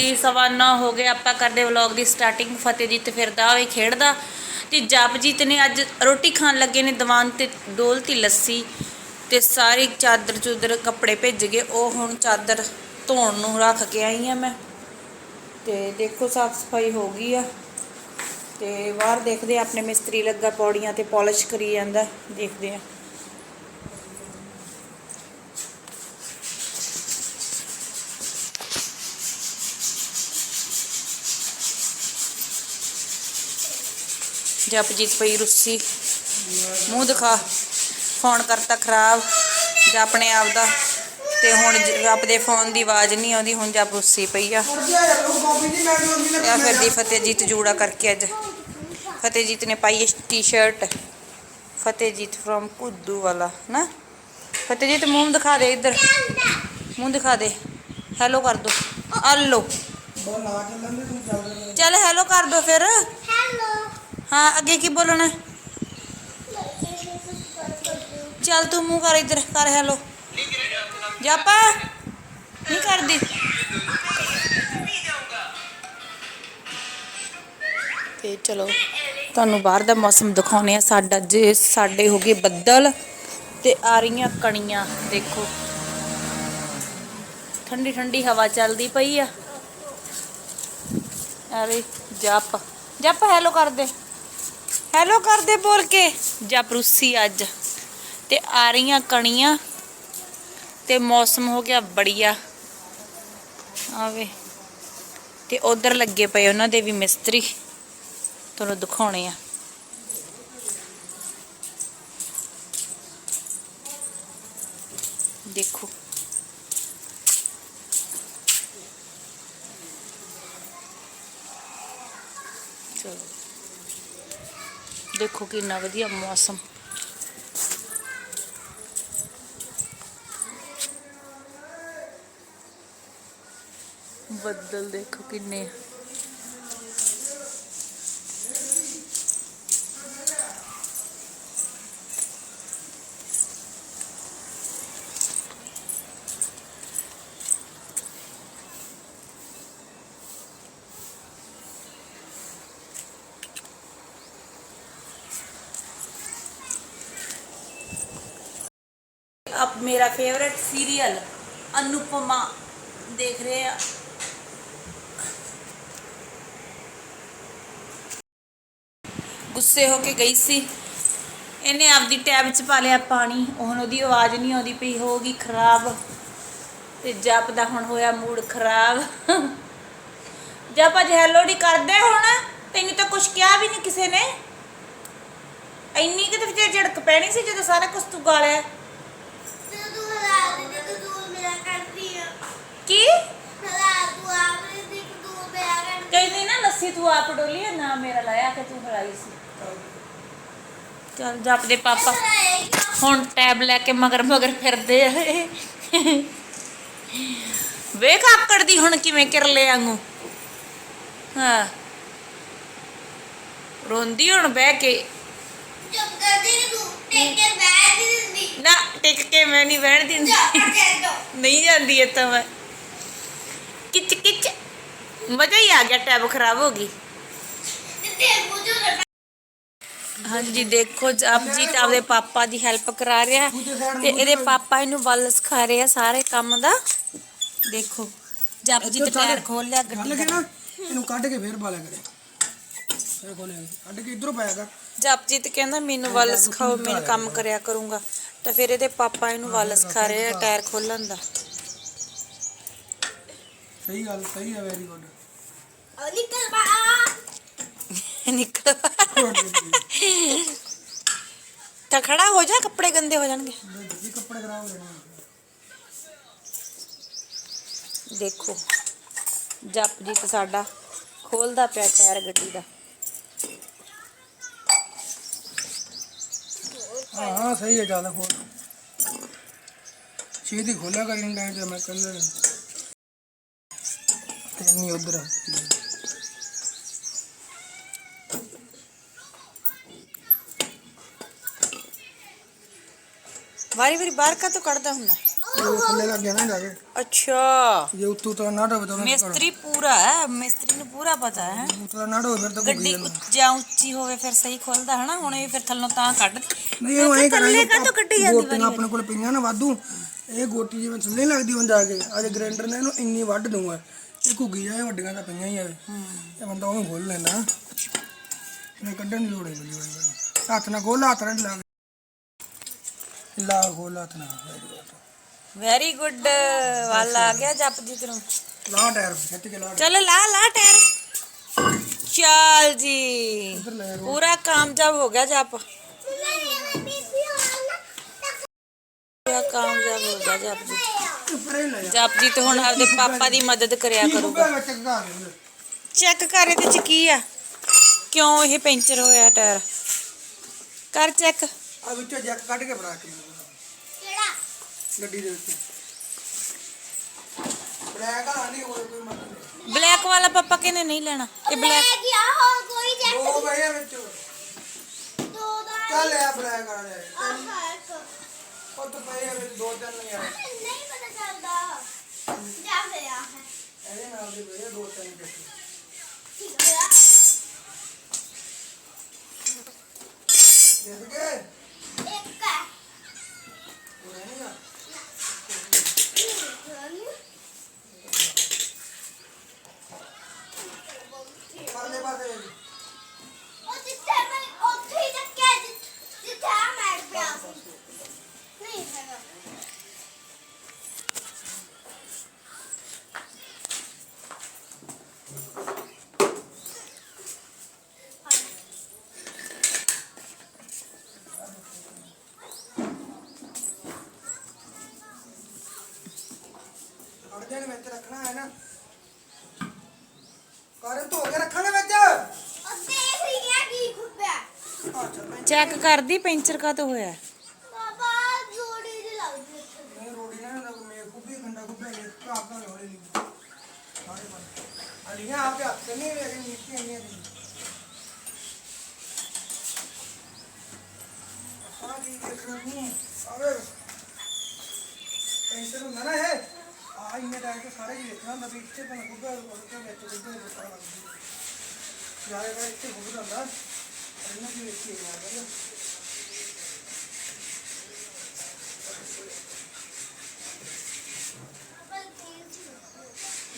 ਜੀ ਸਵਾਨਾ ਹੋ ਗਏ, ਆਪਾਂ ਕਰਦੇ ਵਲੌਗ ਦੀ ਸਟਾਰਟਿੰਗ ਫਤਿਹਜੀਤ ਫਿਰਦਾ ਹੋਏ ਖੇਡਦਾ। ਤੇ ਜਪਜੀਤ ਨੇ ਅੱਜ ਰੋਟੀ ਖਾਣ ਲੱਗੇ ਨੇ, ਦੀਵਾਨ ਤੇ ਡੋਲਤੀ ਲੱਸੀ ਤੇ ਸਾਰੀ ਚਾਦਰ ਚੁਦਰ ਕੱਪੜੇ ਭਿੱਜ ਗਏ। ਉਹ ਹੁਣ ਚਾਦਰ ਧੋਣ ਨੂੰ ਰੱਖ ਕੇ ਆਈ ਆ ਮੈਂ। ਤੇ ਦੇਖੋ ਸਾਫ਼ ਸਫ਼ਾਈ ਹੋ ਗਈ ਆ। ਤੇ ਬਾਹਰ ਦੇਖਦੇ ਆ, ਆਪਣੇ ਮਿਸਤਰੀ ਲੱਗਾ ਪੌੜੀਆਂ ਤੇ ਪਾਲਿਸ਼ ਕਰੀ ਜਾਂਦਾ, ਦੇਖਦੇ ਆ। ਜਪਜੀਤ ਪਈ ਰੁੱਸੀ। ਮੂੰਹ ਦਿਖਾ। ਫੋਨ ਕਰਤਾ ਖਰਾਬ। ਜਾਂ ਆਪਣੇ ਆਪ ਦਾ। ਤੇ ਹੁਣ ਜ- ਆਪਦੇ ਫੋਨ ਦੀ ਆਵਾਜ਼ ਨਹੀਂ ਆਉਂਦੀ ਹੁਣ ਜਪ ਰੁੱਸੀ ਪਈ ਆ। ਆ ਫਿਰਦੀ ਫਤਿਹਜੀਤ ਜੂੜਾ ਕਰਕੇ ਅੱਜ। ਫਤਿਹਜੀਤ ਨੇ ਪਾਈ ਟੀ-ਸ਼ਰਟ ਫਤਿਹਜੀਤ ਫਰੋਮ ਕੁੱਦੂ ਵਾਲਾ ਨਾ? ਫਤਿਹਜੀਤ ਮੂੰਹ ਦਿਖਾ ਦੇ ਇੱਧਰ। ਮੂੰਹ ਦਿਖਾ ਦੇ। ਹੈਲੋ ਕਰ ਦੋ। ਹਲੋ ਚੱਲ। ਹੈਲੋ ਕਰ ਦੋ ਫਿਰ। ਹਾਂ, ਅੱਗੇ ਕੀ ਬੋਲਣਾ? ਚੱਲ ਤੂੰ ਮੂੰਹ ਕਰ ਇੱਧਰ, ਕਰ ਹੈਲੋ ਜਾਪਾ ਨਹੀਂ ਕਰਦੀ। ਤੇ ਚਲੋ, ਤੁਹਾਨੂੰ ਬਾਹਰ ਦਾ ਮੌਸਮ ਦਿਖਾਉਨੇ ਆ। ਸਾਡਾ ਜੇ ਸਾਡੇ ਹੋ ਗਏ ਬੱਦਲ ਤੇ ਆ ਰਹੀਆਂ ਕਣੀਆਂ, ਦੇਖੋ। ਠੰਡੀ ਠੰਡੀ ਹਵਾ ਚੱਲਦੀ ਪਈ ਆ। ਅਰੇ ਜਪ ਜਪ ਹੈਲੋ ਕਰ ਦੇ। ਹੈਲੋ ਕਰ ਬੋਲ ਕੇ। ਜਪ ਅੱਜ। ਤੇ ਆ ਰਹੀਆਂ ਕਣੀਆਂ। ਤੇ ਮੌਸਮ ਹੋ ਗਿਆ ਬੜੀਆ। ਆਵੇ ਤੇ ਉਧਰ ਲੱਗੇ ਪਏ ਉਹਨਾਂ ਦੇ ਵੀ ਮਿਸਤਰੀ। ਤੁਹਾਨੂੰ ਦਿਖਾਉਣੇ ਆ। ਦੇਖੋ। ਦੇਖੋ ਕਿੰਨਾ ਵਧੀਆ ਮੌਸਮ ਬੱਦਲ ਦੇਖੋ ਕਿੰਨੇ ਆ। मेरा फेवरेट सीरियल अनुपमा देख रहे हैं ਗੁੱਸੇ ਹੋ ਕੇ ਗਈ ਸੀ ਇਹਨੇ ਆਪਦੀ ਟੈਬ 'ਚ ਪਾ ਲਿਆ ਪਾਣੀ ਹੁਣ ਉਹਦੀ ਆਵਾਜ਼ ਨਹੀਂ ਆਉਂਦੀ ਪਈ ਹੋਗੀ ਖਰਾਬ ਤੇ ਜਪ ਦਾ ਹੁਣ ਹੋਇਆ ਮੂਡ ਖਰਾਬ ਜਪ ਅੱਜ ਹੈਲੋ ਡੀ ਕਰਦੇ ਹੁਣ ਤੈਨੂੰ ਤਾਂ ਕੁਝ ਕਿਹਾ ਵੀ ਨਹੀਂ ਕਿਸੇ ਨੇ ਇੰਨੀ ਕਿਤੇ ਵਿੱਚ ਝੜਕ ਪੈਣੀ ਸੀ ਜਦੋਂ ਸਾਰਾ ਕੁਝ ਤੂੰ ਗਾਲਿਆ ਤੂੰ ਆਪ ਡੋਲੀ ਆ, ਨਾ ਮੇਰਾ ਲਾਇਆ ਕਿ ਤੂੰ ਹਲਾਈ ਸੀ। ਚੱਲ ਜਪ ਦੇ ਪਾਪਾ। ਹੁਣ ਟੈਬ ਲੈ ਕੇ ਮਗਰ ਮਗਰ ਫਿਰਦੇ ਆ। ਵੇਖ ਆਕੜ ਦੀ ਹੁਣ ਕਿਵੇਂ ਕਿਰਲੇ ਵਾਂਗੂ। ਹਾਂ। ਰੋਂਦੀ ਹੁਣ ਬਹਿ ਕੇ। ਨਾ ਟਿਕ ਕੇ ਮੈਂ ਨਹੀਂ ਬਹਿਣ ਦਿੰਦੀ। ਨਹੀਂ ਜਾਂਦੀ ਇਹ ਤਾਂ ਮੈਂ। ਮਜ਼ਾ ਹੀ ਆ ਗਿਆ ਟੈਬ ਖਰਾਬ ਹੋ ਗਈ। ਹਾਂਜੀ ਦੇਖੋ ਜਪਜੀਤ ਆਪਦੇ ਪਾਪਾ ਦੀ ਹੈਲਪ ਕਰਾ ਰਿਹਾ ਤੇ ਇਹਦੇ ਪਾਪਾ ਇਹਨੂੰ ਵੱਲ ਸਿਖਾ ਰਹੇ ਆ ਸਾਰੇ ਕੰਮ ਦਾ। ਦੇਖੋ ਜਪਜੀਤ ਟਾਇਰ ਖੋਲ ਲਿਆ ਗੱਡੀ ਦਾ। ਇਹਨੂੰ ਕੱਢ ਕੇ ਫੇਰ ਪਾ ਲਿਆ ਕਰੇ ਫੇਰ ਖੋਲਿਆ ਕੱਢ ਕੇ ਇਧਰੋਂ ਪਾਇਆ ਕਰ। ਜਪਜੀਤ ਕਹਿੰਦਾ ਮੈਨੂੰ ਵੱਲ ਸਿਖਾਓ ਮੈਂ ਕੰਮ ਕਰਿਆ ਕਰੂੰਗਾ। ਤਾਂ ਫਿਰ ਇਹਦੇ ਪਾਪਾ ਇਹਨੂੰ ਵੱਲ ਸਿਖਾ ਰਹੇ ਆ ਟਾਇਰ ਖੋਲਣ ਦਾ। ਸਹੀ ਗੱਲ ਸਹੀ ਹੈ ਵੈਰੀ ਗੁੱਡ ਨਿਕਲ ਤਾਂ ਖੜਾ ਹੋ ਜਾ ਕੱਪੜੇ ਗੰਦੇ ਹੋ ਜਾਣਗੇ ਜੀ ਕੱਪੜੇ ਖਰਾਬ ਹੋ ਜਾਣੇ ਦੇਖੋ ਜਪਜੀਤ ਸਾਡਾ ਖੋਲਦਾ ਪਿਆ ਟਾਇਰ ਗੱਡੀ ਦਾ ਹਾਂ ਹਾਂ ਸਹੀ ਹੈ ਚੱਲ ਖੋਲ ਛੇਤੀ ਖੋਲਿਆ ਕਰ ਇੰਨਾ ਟਾਈਮ ਤੇ ਵਾਰੀ ਵਾਰੀ ਬਾਹਰ ਕਾ ਤੋਂ ਕੱਢਦਾ ਹੁੰਦਾ ਥੱਲੇ ਲੱਗ ਗਿਆ ਨਾ ਜਾ ਕੇ ਅੱਛਾ ਜੇ ਉੱਤੋਂ ਤਾਂ ਨਾ ਡੋਵੇ ਤਾਂ ਉਹਨੇ ਮਿਸਤਰੀ ਪੂਰਾ ਹੈ ਮਿਸਤਰੀ ਨੂੰ ਪੂਰਾ ਪਤਾ ਹੈ ਉੱਤੋਂ ਨਾ ਡੋਵੇ ਫਿਰ ਤਾਂ ਭੁੱਗੀ ਗੱਡੀ ਜਾਂਦਾ ਉੱਚਾ ਉੱਚੀ ਹੋਵੇ ਫਿਰ ਸਹੀ ਖੁੱਲਦਾ ਹਨਾ ਹੁਣ ਇਹ ਫਿਰ ਥੱਲੋਂ ਤਾਂ ਕੱਢ ਨਹੀਂ ਇਹਨੂੰ ਐਂ ਥੱਲੇ ਕਰਾਂਗੇ ਕਾਹਤੋਂ ਕੱਢੀ ਜਾਂਦੀ ਗੋਟੀਆਂ ਆਪਣੇ ਕੋਲ ਪਈਆਂ ਨਾ ਵਾਧੂ ਇਹ ਗੋਟੀ ਜਿਵੇਂ ਥੱਲੇ ਲੱਗਦੀ ਹੁਣ ਜਾ ਕੇ ਅੱਜ ਗ੍ਰੈਂਡਰ ਨੇ ਇਹਨੂੰ ਇੰਨੀ ਵੱਢ ਦੂੰਗਾ ਇਹ ਘੁੱਗੀ ਜਾਏ ਵੱਡੀਆਂ ਤਾਂ ਪਈਆਂ ਹੀ ਆ ਇਹ ਬੰਦਾ ਉਹਨੂੰ ਖੋਲ ਲੈਂਦਾ ਮੈਂ ਕੱਢਣ ਦੀ ਲੋੜ ਨਹੀਂ ਬਲੀ ਹੱਥ ਨਾਲ ਖੋਲ ਹੱਥ ਨਾਲ ਲਾ ਲਾ ਖੋਲ ਹੱਥ ਵੈਰੀ ਗੁੱਡ ਵੱਲ ਆ ਗਿਆ ਜਪਜੀ ਤੈਨੂੰ ਲਾ ਟਾਇਰ ਖਿੱਚ ਕੇ ਲਾ ਚਲ ਲਾ ਲਾ ਟਾਇਰ ਚੱਲ ਜੀ ਪੂਰਾ ਕਾਮਯਾਬ ਹੋ ਗਿਆ ਜਪ ਪੂਰਾ ਕਾਮਯਾਬ ਹੋ ਗਿਆ ਜਪ ਜੀ ਜਪ ਜੀ ਤੇ ਹੁਣ ਆਪਦੇ ਪਾਪਾ ਦੀ ਮਦਦ ਕਰਿਆ ਕਰੂਗਾ ਚੈੱਕ ਕਰ ਇਹਦੇ ਚ ਕੀ ਆ ਕਿਉਂ ਇਹ ਪੈਂਚਰ ਹੋਇਆ ਟਾਇਰ ਕਰ ਚੈੱਕ ਆ ਵਿੱਚੋਂ ਜੈਕ ਕੱਢ ਕੇ ਬਰਾ ਕੇ ਗੱਡੀ ਦੇ ਵਿੱਚ। ਬਲੈਕ ਆ ਨਹੀਂ ਹੋਰ ਕੋਈ ਮਤਲਬ ਨਹੀਂ। ਬਲੈਕ ਵਾਲਾ ਪਾਪਾ ਕਹਿੰਦੇ ਨਹੀਂ ਲੈਣਾ ਇਹ ਬਲੈਕ ਦੋ ਗਏ ਆ ਵਿੱਚ। ਚੱਲ ਆ ਬਲੈਕ ਆ ਲੈ ਉਹ ਤਾਂ ਪਏ ਆ ਵਿੱਚ ਦੋ ਤਿੰਨ ਨਹੀਂ ਆ ਇਹਦੇ ਨਾਲ ਦੇ ਪਏ ਆ ਦੋ ਤਿੰਨ ਵਿੱਚ ਦੇਖ ਗਏ ਉਹ ਅੜਦੇ ਨੇ ਵਿੱਚ ਰੱਖਣਾ ਹੈ ਨਾ ਕਰਨ ਧੋ ਕੇ ਰੱਖਾਂਗੇ ਵਿੱਚ ਅੱਛਾ ਮੈਂ ਚੈੱਕ ਕਰਦੀ ਪੈਂਚਰ ਕਾ ਹੋਇਆ ਨਹੀਂ ਰੋੜੀ ਨਾ ਨਾ ਮੈਂ ਕੁੱਬੀ ਖੰਡਾ ਕੁੱਬੇ ਨੇ ਕਾਪ ਦਾ ਹੋਰੇ ਨਹੀਂ ਸਾਰੇ ਬੰਦ ਅਲੀਆਂ ਆਪੇ ਹੱਥ ਨਹੀਂ ਵੇ ਅਗੇ ਨੀਤੀ ਆਈਆਂ ਦੀ ਆ ਕੀ ਦੇਖਣਾ ਨਹੀਂ ਆਵੇ ਪੈਂਟਰ ਹੁੰਦਾ ਨਾ ਇਹ ਆ ਇੰਨੇ ਟਾਈਮ ਤੇ ਸਾਰੇ ਹੀ ਦੇਖਣਾ ਹੁੰਦਾ ਵੀ ਇੱਥੇ ਤਾਂ ਕੁੱਬਾ ਉਹ ਵਿੱਚ ਕੁੱਬੇ ਦੇ ਪਤਾ ਯਾਰੇ ਦਾ ਇੱਥੇ ਕੁੱਬਾ ਹੁੰਦਾ। ਇਹਨਾਂ ਦੀ ਵੇਖੀ ਆ ਗਿਆ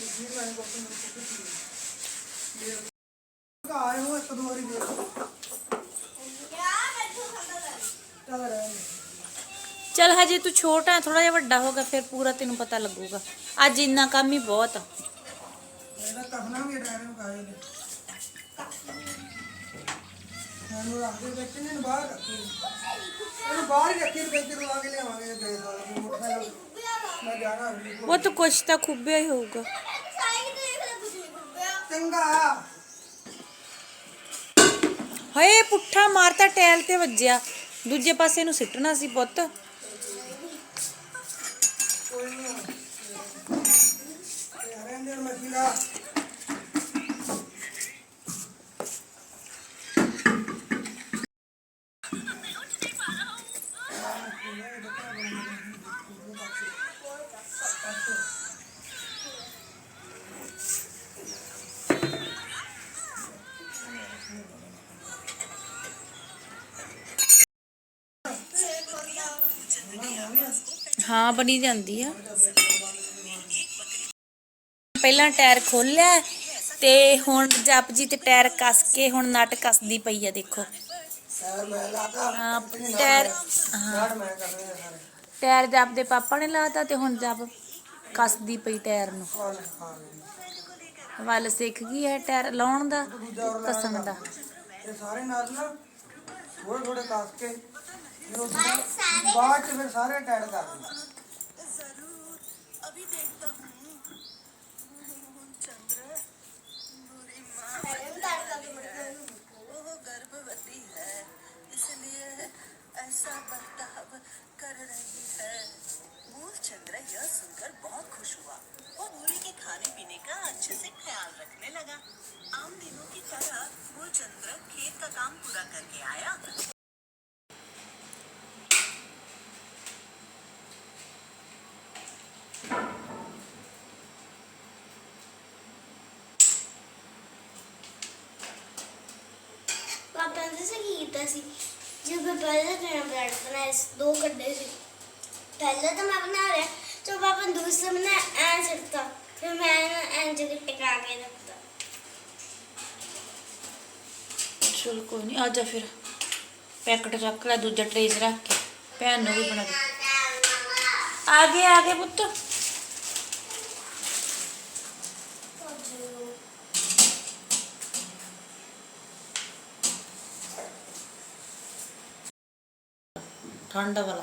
ਜੀ ਮੈਂ ਕੋਲ ਨੂੰ ਕੁੱਬੇ ਦੀ ਆਏ ਹੋ ਇੱਕ ਦੋ ਵਾਰੀ ਦੇਖ ਚੱਲ ਰਹਿ ਚਲ ਹਜੇ ਤੂੰ ਛੋਟਾ ਥੋੜਾ ਜਿਹਾ ਵੱਡਾ ਹੋਗਾ ਫਿਰ ਪੂਰਾ ਤੈਨੂੰ ਪਤਾ ਲੱਗੂਗਾ। ਅੱਜ ਇੰਨਾ ਕੰਮ ਹੀ ਬਹੁਤ ਆ। ਇਹਦਾ ਕਫਨਾ ਵੀ ਡਰਾਈਵਰ ਨੂੰ ਕਾਹੇ ਨੇ ਇਹਨੂੰ ਰੱਖ ਦੇ ਵਿੱਚ ਇਹਨੂੰ ਬਾਹਰ ਰੱਖੀ ਇਹਨੂੰ ਬਾਹਰ ਹੀ ਰੱਖੀ ਵਿੱਚ ਲਾ ਕੇ ਲਿਆਵਾਂਗੇ ਗਏ ਸਾਲ ਮੋਟਰਸਾਈਕਲ। ਮੈਂ ਜਾਣਾ ਅਗਲੀ ਉਹ ਤਾਂ ਕੁਛ ਤਾਂ ਖੁੱਬਿਆ ਹੀ ਹੋਊਗਾ। ਚੰਗਾ। ਹਏ ਪੁੱਠਾ ਮਾਰਤਾ ਟੈਲ ਤੇ ਵੱਜਿਆ। ਦੂਜੇ ਪਾਸੇ ਨੂੰ ਸਿੱਟਣਾ ਸੀ ਪੁੱਤ। ਇਹਦੇ ਨਾਲ ਮਸੀਲਾ ਹਾਂ ਬਣੀ ਜਾਂਦੀ ਆ ਪਹਿਲਾਂ ਟਾਇਰ ਖੋਲਿਆ ਤੇ ਹੁਣ ਜਪ ਜੀ ਤੇ ਟਾਇਰ ਕੱਸ ਕੇ ਹੁਣ ਨਟ ਕੱਸਦੀ ਪਈ ਆ ਦੇਖੋ। ਹਾਂ ਟਾਇਰ ਹਾਂ। ਟਾਇਰ ਜਪ ਦੇ ਪਾਪਾ ਨੇ ਲਾਤਾ ਤੇ ਹੁਣ ਜਪ ਕੱਸਦੀ ਪਈ ਟਾਇਰ ਨੂੰ। ਹਾਂ ਹਾਂ ਵੱਲ ਸਿੱਖ ਗਈ ਹੈ ਟਾਇਰ ਲਾਉਣ ਦਾ ਕੱਸਣ ਦਾ। ਇਹ ਸਾਰੇ ਨਾਲ ਨਾ ਥੋੜੇ ਥੋੜੇ ਕੱਸ ਕੇ ਬਾਅਦ ਚ ਫਿਰ ਸਾਰੇ ਟਾਈਟ ਕਰ ਦਿੰਦਾ। वो गर्भवती है, इसलिए ऐसा बर्ताव कर रही है। मूलचंद्र यह सुनकर बहुत खुश हुआ। वो भूरी के खाने पीने का अच्छे से ख्याल रखने लगा। आम दिनों की तरह मूलचंद्र खेत का काम पूरा करके आया। ਬ੍ਰੈਡ ਬਣਾਏ ਸੀ, ਦੋ ਕੱਢੇ ਸੀ ਪਹਿਲਾਂ ਤਾਂ ਮੈਂ ਬਣਾ ਰਿਹਾ ਤੇ ਪਾਪਾ ਨੇ ਦੂਸਰਾ ਬਣਾ ਐਂ ਸਿੱਟਤਾ ਫਿਰ ਮੈਂ ਐਂ ਜਗ੍ਹਾ ਟਿਕਾ ਕੇ ਰੱਖਤਾ ਚਲ ਕੋਈ ਨਹੀਂ ਆ ਜਾ ਫਿਰ ਪੈਕਟ ਰੱਖ ਲੈ ਦੂਜਾ ਟਰੇਸ ਰੱਖ ਕੇ ਭੈਣ ਨੂੰ ਵੀ ਬਣਾ ਦੇ ਆ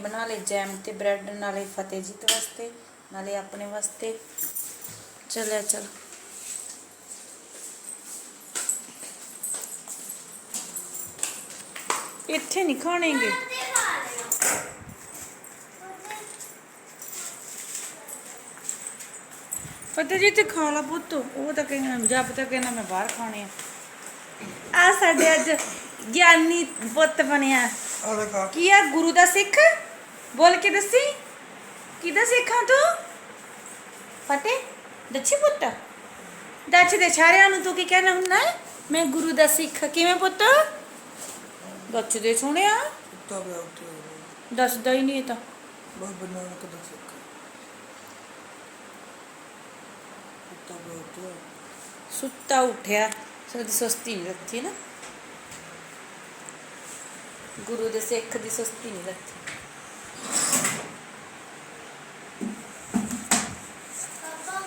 ਬਣਾ ਲਏ ਜੈਮ ਤੇ ਬ੍ਰੈਡ ਨਾਲੇ ਫਤਿਹਜੀਤ ਵਾਸਤੇ ਨਾਲੇ ਆਪਣੇ ਵਾਸਤੇ। ਚਲਿਆ ਚਲ। ਇੱਥੇ ਨਹੀਂ ਖਾਣੇਗੇ। ਫਤਿਹਜੀਤ ਖਾ ਲਾ ਪੁੱਤ। ਉਹ ਤਾਂ ਕਹਿੰਦਾ ਜੱਬ ਤਾਂ ਕਹਿੰਦਾ ਮੈਂ ਬਾਹਰ ਖਾਣੇ ਆ। ਆ ਸਾਡੇ ਅੱਜ ਗਿਆਨੀ ਪੁੱਤ ਬਣਿਆ। ਕੀ ਆ ਗੁਰੂ ਦਾ ਸਿੱਖ? ਬੋਲ ਕੇ ਦੱਸੀ? ਕਿਹਦਾ ਸਿੱਖਾਂ ਤੂੰ? ਫਤਿਹ ਦੱਸੀ ਪੁੱਤ। ਦੱਸ ਦੇ ਸਾਰਿਆਂ ਨੂੰ ਤੂੰ ਕੀ ਕਹਿਣਾ ਹੁੰਦਾ? ਹੈ? ਮੈਂ ਗੁਰੂ ਦਾ ਸਿੱਖ ਕਿਵੇਂ ਪੁੱਤ? ਦੱਸ ਦੇ ਸੋਹਣਿਆ ਕੁੱਤਾ ਪਿਆ ਉੱਤੇ ਦੱਸਦਾ ਹੀ ਨਹੀਂ ਇਹ ਤਾਂ। ਬਹੁਤ ਬੰਨਾ ਨੂੰ ਕਦਾ ਸਿੱਖ। ਕੁੱਤਾ ਪਿਆ ਉੱਤੇ। ਸੁੱਤਾ ਉੱਠਿਆ। ਸਦੀ ਸੁਸਤੀ ਨਹੀਂ ਰੱਖੀ ਨਾ। ਗੁਰੂ ਦੇ ਸਿੱਖ ਦੀ ਸੁਸਤੀ ਨਹੀਂ ਰੱਖੀ ਪਾਪਾ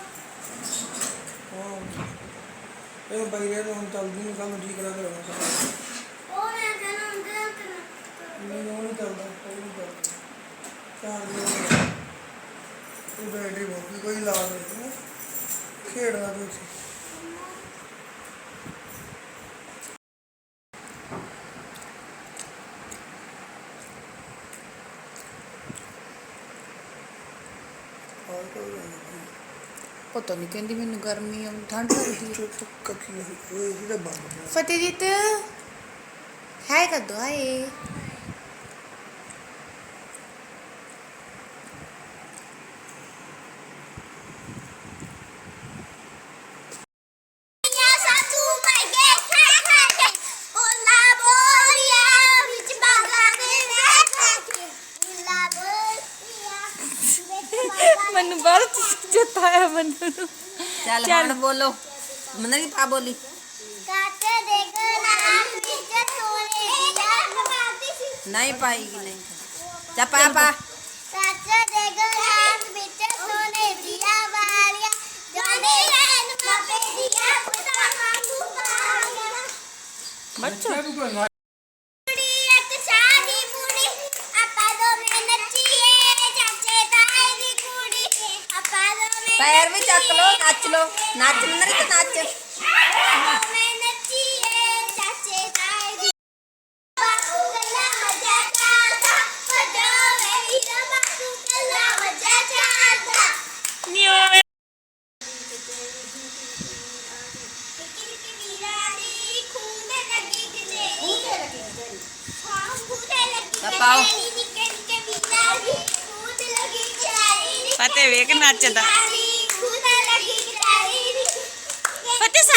ਹਾਂ ਬਈਰੇ ਨੂੰ ਹੁਣ ਚੱਲਦੀ ਨਹੀਂ ਕੰਮ ਠੀਕ ਕਰਾ ਕੇ ਰਹਿਣਾ ਉਹ ਮੈਂ ਕਹਿੰਦਾ ਹੁੰਦਾ ਕਿ ਨਹੀਂ ਉਹ ਨਹੀਂ ਚੱਲਦਾ ਕੋਈ ਨਹੀਂ ਚੱਲਦਾ ਚਾਰ ਦਿਨ ਇਹ ਬੈਟਰੀ ਬਹੁਤ ਕੋਈ ਇਲਾਜ ਨਹੀਂ। ਖੇਡਦਾ ਤੂੰ ਸੀ ਹੋਰ ਕੋਈ ਨਹੀਂ ਪਤਾ ਨਹੀਂ ਕਹਿੰਦੀ ਮੈਨੂੰ ਗਰਮੀ ਆ ਠੰਡ ਲੱਗਦੀ ਹੈ ਚੁੱਪ ਕੱਕੀ ਨਹੀਂ ਉਹ ਇਹਦਾ ਬੰਦ ਫਤਿਹਜੀਤ ਹਾਏ ਕਦੋਂ ਆਏ ਯਾ ਸਾਚੂ ਮੈਂ ਗੇ ਖਾ ਖਾ ਕੇ ਬੋਲਾ ਬੋਲਿਆ ਵਿੱਚ ਬਾਗਾ ਦੇ ਵੇ ਖਾ ਕੇ ਬੋਲਾ ਬੋਲਿਆ ਵਿੱਚ ਬਾਗਾ ਮੈਨੂੰ ਬਾਹਰ ਚੇਤਾ ਆਇਆ ਮੈਨੂੰ ਚੱਲ। ਹੁਣ ਬੋਲੋ। ਮੰਦਰ ਕੀ ਪਾ ਬੋਲੀ? ਕਾਤੇ ਦੇ ਗਨਾ ਵਿੱਚ ਸੋਨੇ ਸੀ ਨਹੀਂ ਪਾਏਗੀ ਨਹੀਂ। ਜਾ ਪਾ ਪਾ। ਕਾਤੇ ਦੇ ਗਨਾ ਵਿੱਚ ਸੋਨੇ ਦੀਆਂ ਵਾਲੀਆਂ ਜਾਨੇ ਰਹਿਣ ਮਾਪੇ ਦੀਆਂ ਪੁੱਤਾਂ ਵਾਂਗੂ ਪਾਲੀਆਂ ਬੱਚਾ ਤੂੰ ਕੋਈ ਨਾ ਕੁੜੀ ਇੱਕ ਸ਼ਾਦੀ ਕੁੜੀ ਆਪਾਂ ਦੋਵੇਂ ਨੱਚੀਏ ਚਾਚੇ ਤਾਏ ਦੀ ਕੁੜੀ ਆਪਾਂ ਦੋਵੇਂ ਪੈਰ ਵੀ ਚੱਕ ਲੋ ਨੱਚ ਲੋ ਨੱਚ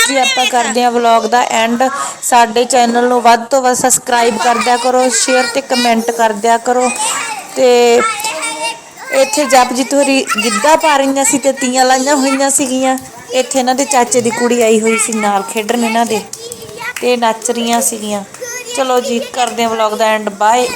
ਫਤਿਹ ਜੀ ਆਪਾਂ ਕਰਦੇ ਹਾਂ ਵਲੌਗ ਦਾ ਐਂਡ ਸਾਡੇ ਚੈਨਲ ਨੂੰ ਵੱਧ ਤੋਂ ਵੱਧ ਸਬਸਕ੍ਰਾਈਬ ਕਰਦਿਆ ਕਰੋ ਸ਼ੇਅਰ ਤੇ ਕਮੈਂਟ ਕਰਦਿਆ ਕਰੋ। ਤੇ ਇੱਥੇ ਜਪਜੀਤ ਹੋਰੀ ਗਿੱਧਾ ਪਾ ਰਹੀਆਂ ਸੀ ਤੇ ਤੀਆਂ ਲਾਈਆਂ ਹੋਈਆਂ ਸੀਗੀਆਂ। ਇੱਥੇ ਇਹਨਾਂ ਦੇ ਚਾਚੇ ਦੀ ਕੁੜੀ ਆਈ ਹੋਈ ਸੀ ਨਾਲ ਖੇਡਣ ਇਹਨਾਂ ਦੇ। ਤੇ ਨੱਚ ਰਹੀਆਂ ਸੀਗੀਆਂ। ਚਲੋ ਜੀ, ਕਰਦੇ ਹਾਂ ਵਲੌਗ ਦਾ ਐਂਡ ਬਾਏ